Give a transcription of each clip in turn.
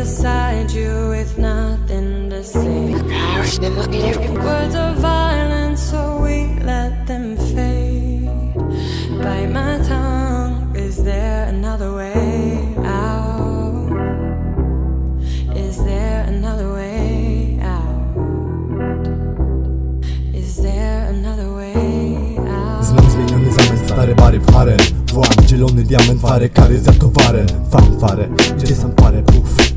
beside you with nothing to say. Words are violent, so we let them fade. Bite my tongue. Is there another way out? Is there another way out? Is there another way out? Towarem Fanfarę, parę puf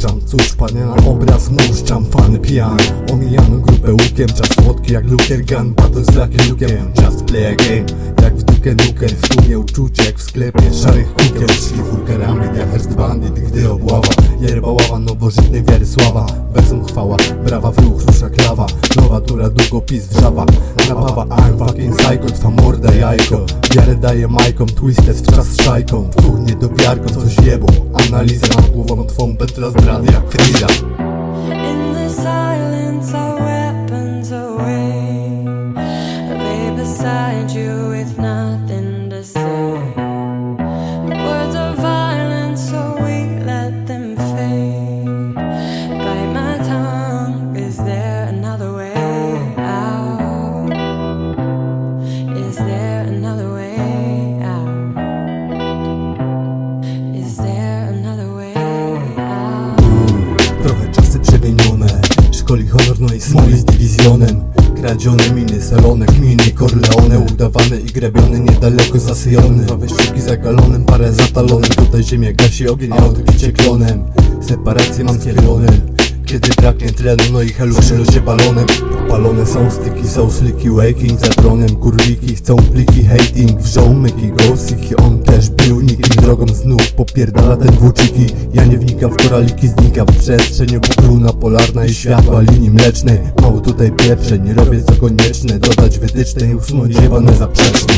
Puszczam, cóż panie na obraz muszczam Fany pijany, omijamy grupę łukiem Czas słodki jak Luker Gun, patrz z lukiem Just play a game, jak w dukę nukę W tłumie uczucie jak w sklepie. Szarych kukiel Szlifur keramid jak Hearst Bandit, gdy obława. Yerba ława, nowożytnej wiary sława. Wersą chwała, brawa w ruch, rusza klawa. Nowa tura, długopis wrzawa Napawa, I'm fucking psycho, twa morda jajko. Wiarę daje majkom, twisted w czas z szajką. Tu niedowiarką, coś jebło Analiza głową twą, betra zdrady jak Frida. In the silence, przemienione Szkoli honor, no i smoli z dywizjonem. Kradzione miny, salone, kminy, Corleone Udawane i grabione, niedaleko zasyjone. Dwa wyścigi zagalonym, parę zatalonym Tutaj ziemia gasi ogień, autobicie klonem. Separację mam kielonem kiedy braknie tlenu, no i helu przynosi balonem Popalone są styki, są sliki, waking za dronem Kurwiki. Chcą pliki, hating Wrzą myki, ghostiki, on też był nikim Drogą znów. Popierdala ten włóczyki Ja nie wnikam w koraliki, znikam w przestrzeń. Obukruna polarna i światła linii mlecznej. Mało tutaj pieprze, nie robię co konieczne. Dodać wytyczne i usunąć jebane zaprzeczne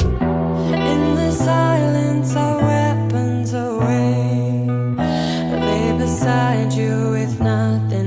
beside you with nothing